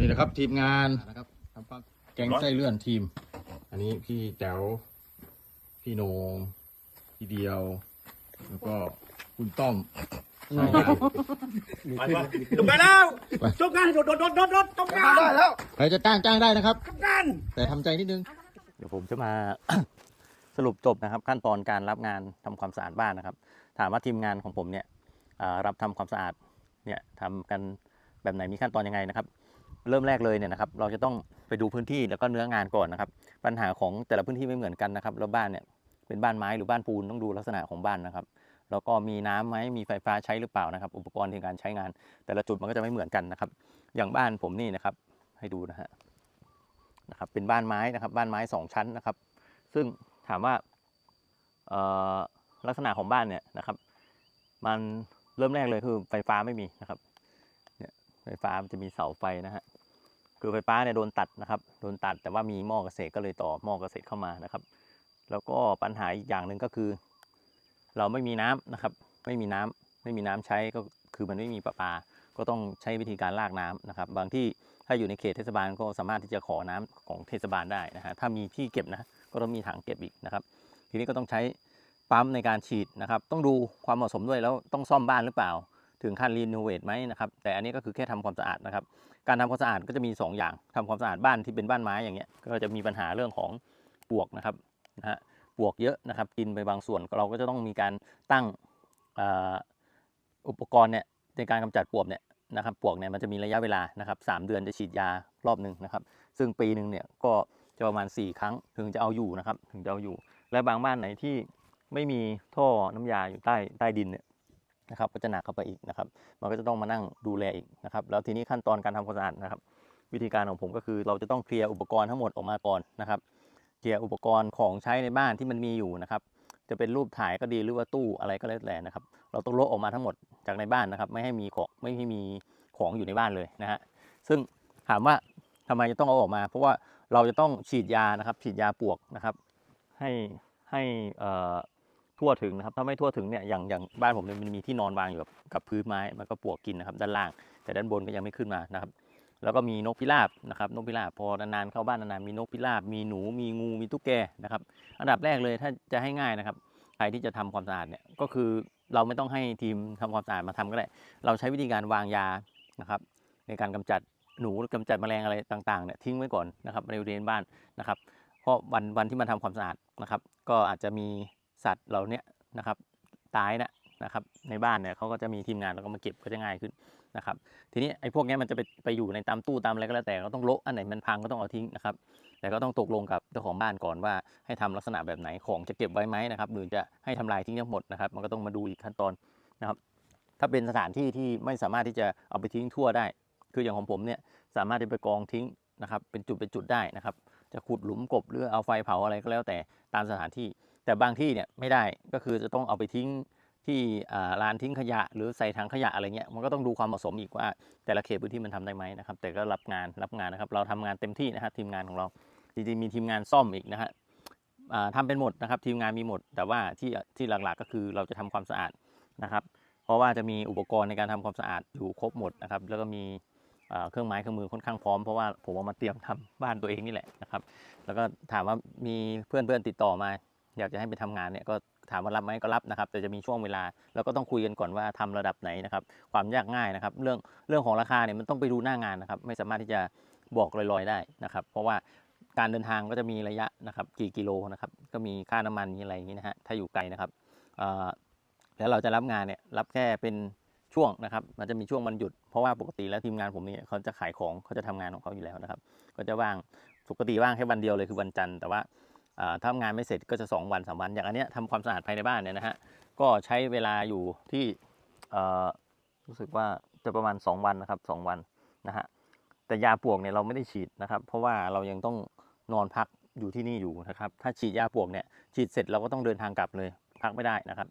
นี่นะครับ ทีมงานนะครับทำฟักแกงไส้เลื่อนทีม อันนี้พี่แต๋วพี่โหนงพี่เดียว แล้วก็คุณต้อมใช่ครับไปไปจบกันแล้วไปจบกันโดดโดดโดดโดดโดดจบกันได้แล้วใครจะจ้างจ้างได้นะครับจบกันแต่ทำใจนิดนึง เดี๋ยวผมจะมา สรุปจบนะครับ ขั้นตอนการรับงานทำความสะอาดบ้านนะครับ ถามว่าทีมงานของผมเนี่ยอ่ารับทำความสะอาดเนี่ยทำกันแบบไหนมีขั้นตอนยังไงนะครับ เริ่มแรกเลยเนี่ยนะครับเราจะต้องไปดูพื้นที่แล้วก็เนื้องานก่อนนะครับ ปัญหาของแต่ละพื้นที่ไม่เหมือนกันนะครับแล้วบ้านเนี่ยเป็นบ้านไม้หรือบ้านปูนต้องดูลักษณะของบ้านนะครับแล้วก็มีน้ำไหมมีไฟฟ้าใช้หรือเปล่านะครับ อุปกรณ์ในการใช้งาน แต่ละจุดมันก็จะไม่เหมือนกันนะครับ อย่างบ้านผมนี่นะครับ ให้ดูนะฮะนะครับเป็นบ้านไม้นะครับบ้านไม้สองชั้นนะครับ ซึ่งถามว่าลักษณะของบ้านเนี่ยนะครับ มันเริ่มแรกเลยคือไฟฟ้าไม่มีนะครับเนี่ยไฟฟ้ามันจะมีเสาไฟนะฮะ คือไฟฟ้าเนี่ยโดนตัดนะครับโดนตัดแต่ว่ามีหม้อเกษตรก็เลยต่อหม้อเกษตรเข้ามานะครับ แล้วก็ปัญหาอีกอย่างหนึ่งก็คือ เราไม่มีน้ำนะครับ ไม่มีน้ำไม่มีน้ำใช้ก็คือมันไม่มีประปา ก็ต้องใช้วิธีการลากน้ำนะครับ บางที่ถ้าอยู่ในเขตเทศบาลก็สามารถที่จะขอน้ำของเทศบาลได้นะฮะถ้ามีที่เก็บนะก็ต้องมีถังเก็บอีกนะครับ ทีนี้ก็ต้องใช้ปั๊มในการฉีดนะครับ ต้องดูความเหมาะสมด้วยแล้วต้องซ่อมบ้านหรือเปล่า ถึงขั้นรีโนเวทไหมนะครับ แต่อันนี้ก็คือแค่ทำความสะอาดนะครับ การทำความสะอาดก็จะมี 2 อย่างทำความสะอาดบ้านที่เป็นบ้านไม้อย่างเงี้ย ก็จะมีปัญหาเรื่องของปลวกนะครับนะฮะปลวกเยอะนะครับ กินไปบางส่วนเราก็จะต้องมีการตั้งอุปกรณ์เนี่ยในการกำจัดปลวกเนี่ยนะครับปลวกเนี่ยมันจะมีระยะเวลานะครับสามเดือนจะฉีดยารอบหนึ่งนะครับ ซึ่งปีหนึ่งเนี่ยก็จะประมาณ 4 ครั้งถึงจะเอาอยู่นะครับ ถึงจะเอาอยู่ และบางบ้านไหนที่ไม่มีท่อน้ำยาอยู่ใต้ใต้ดินเนี่ย นะครับก็จะหนักเข้าไปอีกนะครับ มันก็จะต้องมานั่งดูแลอีกนะครับ แล้วทีนี้ขั้นตอนการทำความสะอาดนะครับ วิธีการของผมก็คือเราจะต้องเคลียร์อุปกรณ์ทั้งหมดออกมาก่อนนะครับ เคลียร์อุปกรณ์ของใช้ในบ้านที่มันมีอยู่นะครับ จะเป็นรูปถ่ายก็ดีหรือว่าตู้อะไรก็แล้วแต่นะครับ เราต้องลบออกมาทั้งหมดจากในบ้านนะครับ ไม่ให้มีของไม่ให้มีของอยู่ในบ้านเลยนะฮะ ซึ่งถามว่าทำไมจะต้องเอาออกมา เพราะว่าเราจะต้องฉีดยานะครับ ฉีดยาปวกนะครับ ให้ให้เอ่อ ทั่วถึงนะครับถ้าไม่ทั่วถึงเนี่ยอย่างอย่างบ้านผมเนี่ยมันมีที่นอนวางอยู่กับกับพื้นไม้มันก็ปลวกกินนะครับ ด้านล่าง แต่ด้านบนก็ยังไม่ขึ้นมานะครับ แล้วก็มีนกพิราบนะครับนกพิราบพอนานๆเข้าบ้านนานๆมีนกพิราบมีหนูมีงูมีตุ๊กแกนะครับอันดับแรกเลยถ้าจะให้ง่ายนะครับใครที่จะทำความสะอาดเนี่ยก็คือเราไม่ต้องให้ทีมทำความสะอาดมาทำก็ได้ เราใช้วิธีการวางยานะครับในการกำจัดหนูหรือกำจัดแมลงอะไรต่างๆเนี่ยทิ้งไว้ก่อนนะครับในบริเวณบ้านนะครับเพราะวันวันที่มันทำความสะอาดนะครับ ก็อาจจะมี สัตว์เหล่าเนี้ยนะครับตายนะนะครับในบ้านเนี่ยเขาก็จะมีทีมงานแล้วก็มาเก็บก็จะง่ายขึ้นนะครับทีนี้ไอ้พวกนี้มันจะไปไปอยู่ในตามตู้ตามอะไรก็แล้วแต่ก็ต้องโละอันไหนมันพังก็ต้องเอาทิ้งนะครับแต่ก็ต้องตกลงกับเจ้าของบ้านก่อนว่าให้ทำลักษณะแบบไหนของจะเก็บไว้ไหมนะครับหรือจะให้ทำลายทิ้งทั้งหมดนะครับมันก็ต้องมาดูอีกขั้นตอนนะครับถ้าเป็นสถานที่ที่ไม่สามารถที่จะเอาไปทิ้งทั่วได้ คืออย่างของผมเนี่ยสามารถที่ไปกองทิ้งนะครับเป็นจุดเป็นจุดได้นะครับจะขุดหลุมกบหรือเอาไฟเผาอะไรก็แล้วแต่ตามสถานที่ แต่บางที่เนี่ยไม่ได้ก็คือจะต้องเอาไปทิ้งที่อ่าลานทิ้งขยะ หรือใส่ถังขยะอะไรเงี้ยมันก็ต้องดูความเหมาะสมอีกว่า แต่ละเขตพื้นที่มันทำได้ไหมนะครับ แต่ก็รับงานรับงานนะครับ เราทำงานเต็มที่นะครับทีมงานของเราจริงๆมีทีมงานซ่อมอีกนะฮะทำเป็นหมดนะครับทีมงานมีหมด แต่ว่าที่ที่หลักๆก็คือเราจะทำความสะอาดนะครับ เพราะว่าจะมีอุปกรณ์ในการทำความสะอาดอยู่ครบหมดนะครับ แล้วก็มีเครื่องไม้เครื่องมือค่อนข้างพร้อมเพราะว่าผมเอามาเตรียมทำบ้านตัวเองนี่แหละนะครับ แล้วก็ถามว่ามีเพื่อนเพื่อนๆติดต่อมา อยากจะให้ไปทำงานเนี่ยก็ถามว่ารับไหมก็รับนะครับ แต่จะมีช่วงเวลาแล้วก็ต้องคุยกันก่อนว่าทำระดับไหนนะครับ ความยากง่ายนะครับ เรื่องเรื่องของราคาเนี่ยมันต้องไปดูหน้างานนะครับ ไม่สามารถที่จะบอกลอยๆได้นะครับ เพราะว่าการเดินทางก็จะมีระยะนะครับ กี่กิโลนะครับก็มีค่าน้ำมันมีอะไรอย่างนี้นะฮะถ้าอยู่ไกลนะครับแล้วเราจะรับงานเนี่ยรับแค่เป็นช่วงนะครับมันจะมีช่วงวันหยุดเพราะว่าปกติแล้วทีมงานผมเนี่ยเขาจะขายของเขาจะทำงานของเขาอยู่แล้วนะครับ ก็จะว่างปกติว่างแค่วันเดียวเลยคือวันจันทร์แต่ว่า ถ้างานไม่เสร็จก็จะ 2 วันสามวัน อย่างอันเนี้ยทำความสะอาดภายในบ้านเนี่ยนะฮะ ก็ใช้เวลาอยู่ที่รู้สึกว่าจะประมาณ 2 วันนะครับ 2 วันนะฮะ แต่ยาปลวกเนี่ยเราไม่ได้ฉีดนะครับ เพราะว่าเรายังต้องนอนพักอยู่ที่นี่อยู่นะครับ ถ้าฉีดยาปลวกเนี่ยฉีดเสร็จเราก็ต้องเดินทางกลับเลย พักไม่ได้นะครับ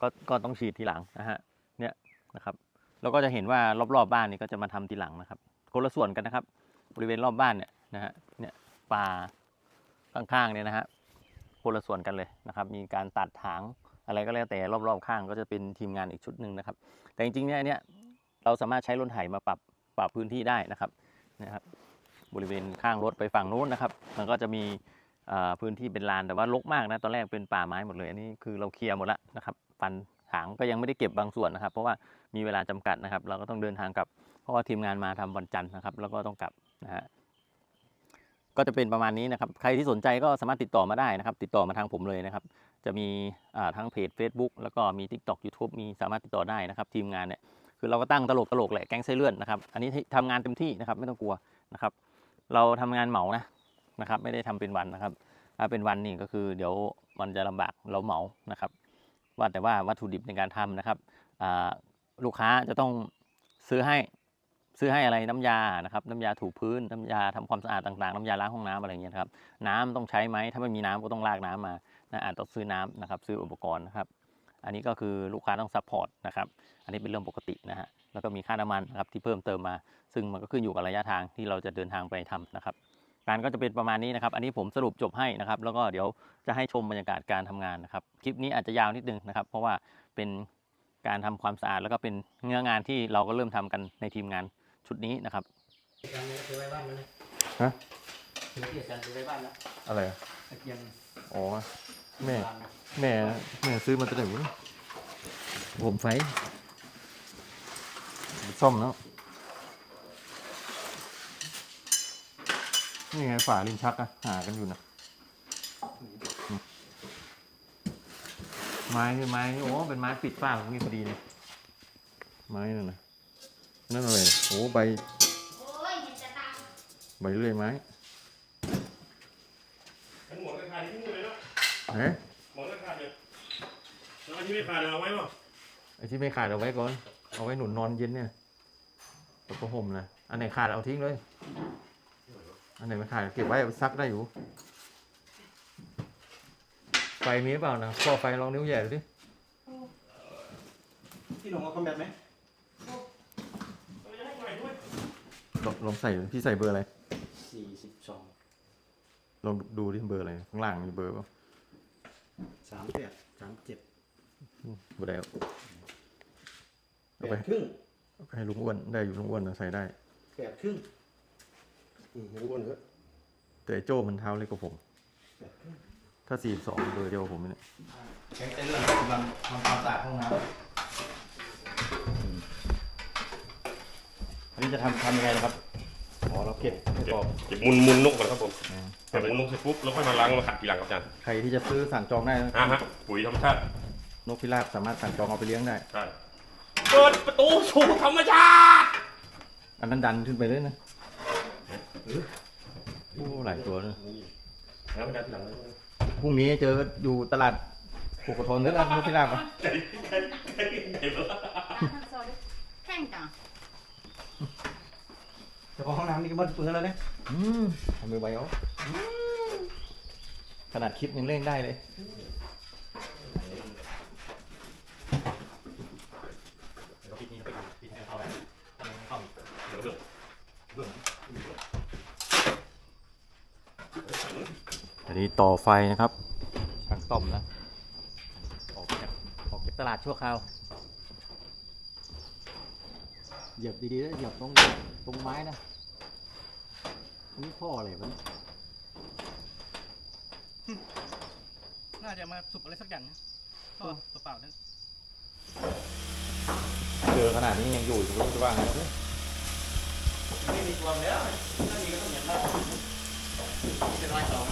ก็ก็ต้องฉีดทีหลังนะฮะ เนี่ยนะครับเราก็จะเห็นว่ารอบๆบ้านนี่ก็จะมาทำทีหลังนะครับ คนละส่วนกันนะครับ บริเวณรอบบ้านเนี่ยนะฮะ เนี่ยป่า ข้างๆเนี่ยนะฮะคนละส่วนกันเลยนะครับ มีการตัดถางอะไรก็แล้วแต่รอบๆข้างก็จะเป็นทีมงานอีกชุดหนึ่งนะครับ แต่จริงๆเนี่ยเนี่ยเราสามารถใช้รถไถมาปรับปรับพื้นที่ได้นะครับนะครับ บริเวณข้างรถไปฝั่งโน้นนะครับ มันก็จะมีพื้นที่เป็นลานแต่ว่ารกมากนะตอนแรกเป็นป่าไม้หมดเลยอันนี้คือเราเคลียร์หมดแล้วนะครับปันถางก็ยังไม่ได้เก็บบางส่วนนะครับ เพราะว่ามีเวลาจำกัดนะครับ เราก็ต้องเดินทางกลับ เพราะว่าทีมงานมาทำวันจันทร์นะครับ แล้วก็ต้องกลับนะฮะ ก็จะเป็นประมาณนี้นะครับ ใครที่สนใจก็สามารถติดต่อมาได้นะครับ ติดต่อมาทางผมเลยนะครับ จะมีอ่าทั้งเพจ Facebook แล้วก็มี TikTok YouTube มีสามารถติดต่อได้นะครับ ทีมงานเนี่ยคือเราก็ตั้งตลกตลกแหละแก๊งไส้เลื่อนนะครับ อันนี้ทำงานเต็มที่นะครับไม่ต้องกลัวนะครับ เราทำงานเหมานะนะครับ ไม่ได้ทำเป็นวันนะครับ ถ้าเป็นวันนี่ก็คือเดี๋ยวมันจะลำบากเราเหมานะครับ ว่าแต่ว่าวัตถุดิบในการทำนะครับลูกค้าจะต้องซื้อให้ ซื้อให้อะไรน้ำยานะครับน้ำยาถูพื้นน้ำยาทำความสะอาดต่างๆ น้ำยาล้างห้องน้ำอะไรอย่างเงี้ยครับน้ำต้องใช้ไหมถ้าไม่มีน้ำก็ต้องลากน้ำมานะอาจต้องซื้อน้ำนะครับซื้ออุปกรณ์นะครับอันนี้ก็คือลูกค้าต้องซัพพอร์ตนะครับอันนี้เป็นเรื่องปกตินะฮะแล้วก็มีค่าน้ำมันนะครับที่เพิ่มเติมมา ซึ่งมันก็ขึ้นอยู่กับระยะทางที่เราจะเดินทางไปทำนะครับการก็จะเป็นประมาณนี้นะครับ อันนี้ผมสรุปจบให้นะครับ แล้วก็เดี๋ยวจะให้ชมบรรยากาศการทำงานนะครับ คลิปนี้อาจจะยาวนิดนึงนะครับ เพราะว่าเป็นการทำความสะอาดแล้วก็เป็นเนื้องานที่เราก็เริ่มทำกันในทีมงาน ชุดนี้นะครับฮะเกียรกันซื้อไว้บ้านแล้วอะไรอะตะเกียงอ๋อ แม่ แม่ แม่ซื้อมาตั้งแต่วันผมไฟ ซ่อมแล้ว นี่ไงฝาลิ้นชักอะหากันอยู่นะอืมไม้นี่ไม้นี่โอ้ เป็นไม้ปิดฝ้าของนี่พอดีเลยไม้นั่นนะ นั่นอะไรโอ้ใบโอ้ยเห็นจะตามใบเลื่อยไม้มันหมดราคาที่นู่นเลยเนาะเอ๊ะหมดราคาเลยแล้วอันที่ไม่ขาดเอาไว้ป่ะไอ้ที่ไม่ขาดเอาไว้ก่อน เอาไว้หนุนนอนเย็นเนี่ยตัวผ้าห่มนะ อันไหนขาดเอาทิ้งเลย อันไหนไม่ขาดเก็บไว้เอาไปซักได้อยู่ ไฟมีหรือเปล่านะข้อไฟลองนิ้วแหย่ดูดิพี่หนุ่มเอาคอมแบทไหม ลองลองใส่พี่ใส่เบอร์อะไรสี่สิบสองลองดูดิเบอร์อะไรข้างล่างมีเบอร์เปล่าสามแปดสามเจ็ดเบอร์ใดเอาแปดครึ่งเอาไปให้ลุงอ้วนได้อยู่ลุงอ้วนนะใส่ได้ แปดครึ่งอืมรู้ก่อนเถอะแต่ไอ้โจ้มันเท้าเล็กกว่าผมแปดครึ่งถ้าสี่สองเบอร์เดียวกับผมเนี่ยแก๊งไส้เลื่อนกำลังทำความสะอาดห้องน้ำอันนี้จะทำทำยังไงนะครับ อ๋อเราเก็บให้กรอบเก็บมุนมุนนกก่อนครับผมเก็บมุนนกเสร็จปุ๊บแล้วค่อยมาล้างมาขัดทีหลังครับอาจารย์ใครที่จะซื้อสั่งจองได้นะอะฮะปุ๋ยธรรมชาตินกพิราบสามารถสั่งจองเอาไปเลี้ยงได้ ใช่เปิดประตูสู่ธรรมชาติอันนั้นดันขึ้นไปเลยนะโอ้หลายตัวเลยแล้วอาจารย์ทีหลังเลยพรุ่งนี้เจออยู่ตลาดผูกกระทนนึกแล้วนกพิราบอะใจใจใจใจ ซอยแข่งกัน เฉพาะห้องน้ำนี่ก็หมดเปลืองแล้วเนี่ยอืมทำมือไวเอาขนาดคลิปยังเล่นได้เลยอันนี้ต่อไฟนะครับทางต้อมนะ ออกจากออกจากตลาดชั่วคราว เหยียบดีๆนะเหยียบตรงตรงไม้นะนี่พ่ออะไรวะเนี่ยน่าจะมาสุบอะไรสักอย่างนะก็เปล่าๆนั่นเจอขนาดนี้ยังอยู่จะรู้จะว่าไงวะเนี่ยไม่มีความแล้วถ้ามีก็ต้องอย่างนั้นเป็นรอยสอง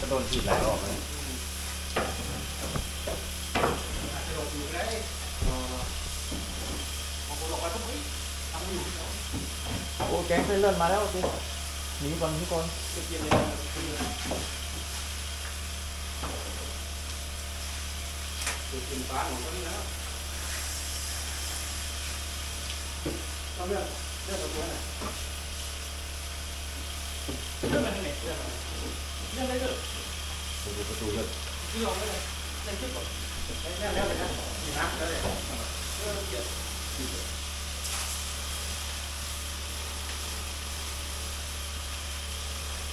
ก็โดนฉีดหลายรอบเลย โอ้แก๊งเส้นเลื่อนมาแล้วสิหนีก่อนหนีก่อน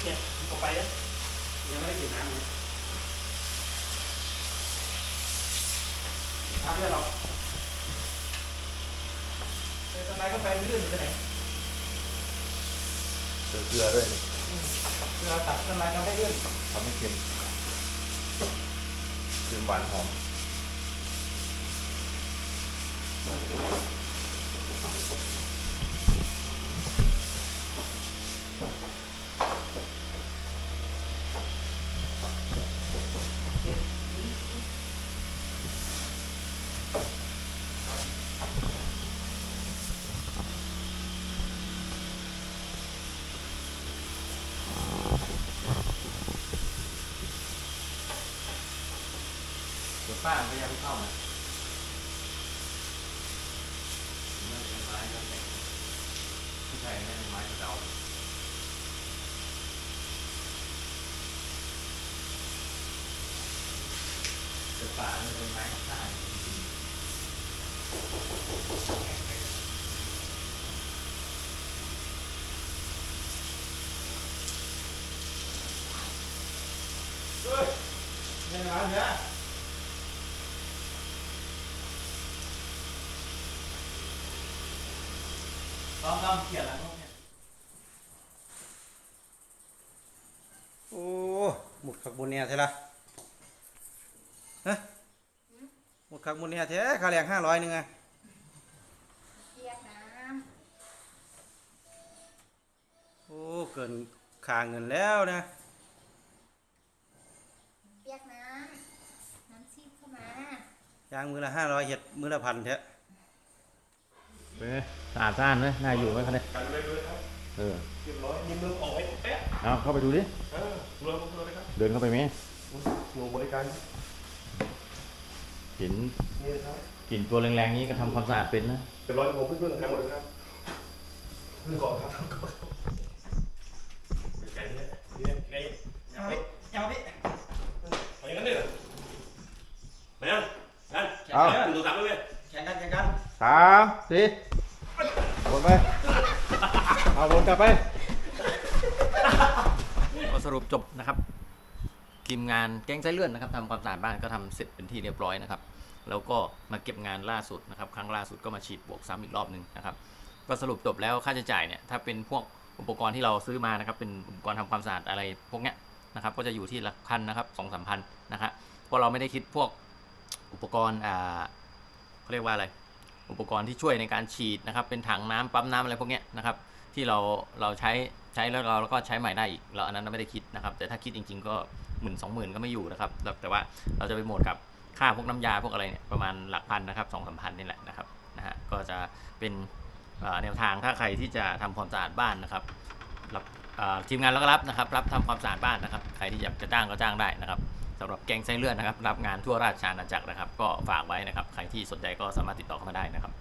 ต่อไรเนี่ยเองอะไม่ไรเรื่องดูประตูเลยที่ลองได้เลยในนแล้วแล้วเลยนะมีน้ำแล้วเลยเรื่องเกี่ยวเนี่ยออกไปนะยังไม่ได้กินน้ำเลยน้ำเยอะหรอกแต่ทำไมก็ไปเรื่องไปไหนเกลือด้วยนี่เราตัดต้นไม้ทำให้ลื่นทำให้เค็มเค็มหวานหอม ป้ามันก็ยังไม่เข้ามามันเป็นไม้ก็แต่งผู้ชายไม่เป็นไม้กระเดาแต่ป่ามันเป็นไม้ข้างใต้จริงเงินร้านเนี่ย ๆต้องต้องเขียนแล้วพวกเนี้ยโอ้หมุดขักบุญเนี่ยใช่ละฮะหมุดขักบุญเนี่ยแท้ค่าแรงห้าร้อยหนึ่งอะเปียกน้โอ้เกินค่าเงินแล้วนะำเปียกน้ำน้ำซีดเข้ามา ยางมือละห้าร้อยเห็ดมือละพันแท้ เป็นไงสะอาดสะอ้านไหมน่าอยู่ไหมคะเนี่ยกันเลยเลยครับเออเรียบร้อยยิงมือออกไว้เป๊ะเอาเข้าไปดูดิ เออรวยรวยเลยครับเดินเข้าไปไหมหน่วยบริการเห็นนี่ครับกลิ่นตัวแรงๆนี้ก็ทำความสะอาดเป็นนะเป็นร้อยโมเพื่อนๆทั้งหมดเลยครับเพื่อนก่อนครับก่อนไก่เนี่ยเนี่ยไก่เอาพี่เอาพี่ไปอย่างนั้นเลยเหรอไปยังนั่นเอาคุณตัวสามด้วยแข่งกันแข่งกันสามสี่วนไป เอาวนกลับไป ก็สรุปจบนะครับทีมงานแก๊งไส้เลื่อนนะครับทำความสะอาดบ้านก็ทำเสร็จเป็นที่เรียบร้อยนะครับ แล้วก็มาเก็บงานล่าสุดนะครับ ครั้งล่าสุดก็มาฉีดบวกซ้ำอีกรอบหนึ่งนะครับ ก็สรุปจบแล้วค่าใช้จ่ายเนี่ยถ้าเป็นพวกอุปกรณ์ที่เราซื้อมานะครับ เป็นอุปกรณ์ทำความสะอาดอะไรพวกเนี้ยนะครับ ก็จะอยู่ที่หลักพันนะครับสองสามพันนะครับเพราะเราไม่ได้คิดพวกอุปกรณ์อ่าเขาเรียกว่าอะไร อุปกรณ์ที่ช่วยในการฉีดนะครับ เป็นถังน้ำปั๊มน้ำอะไรพวกนี้นะครับ ที่เราเราใช้ใช้แล้วเราก็ใช้ใหม่ได้อีกเราอันนั้นเราไม่ได้คิดนะครับ แต่ถ้าคิดจริง ๆ ก็หมื่นสองหมื่นก็ไม่อยู่นะครับ แต่ว่าเราจะไปโหมดกับค่าพวกน้ำยาพวกอะไรเนี่ยประมาณหลักพันนะครับสองสามพันนี่แหละนะครับนะฮะก็จะเป็นแนวทางถ้าใครที่จะทำความสะอาดบ้านนะครับรับทีมงานเราก็รับนะครับ รับทำความสะอาดบ้านนะครับ ใครที่อยากจะจ้างก็จ้างได้นะครับ สำหรับแกงไส้เลื่อนนะครับ รับงานทั่วราชอาณาจักรนะครับ ก็ฝากไว้นะครับ ใครที่สนใจก็สามารถติดต่อเข้ามาได้นะครับ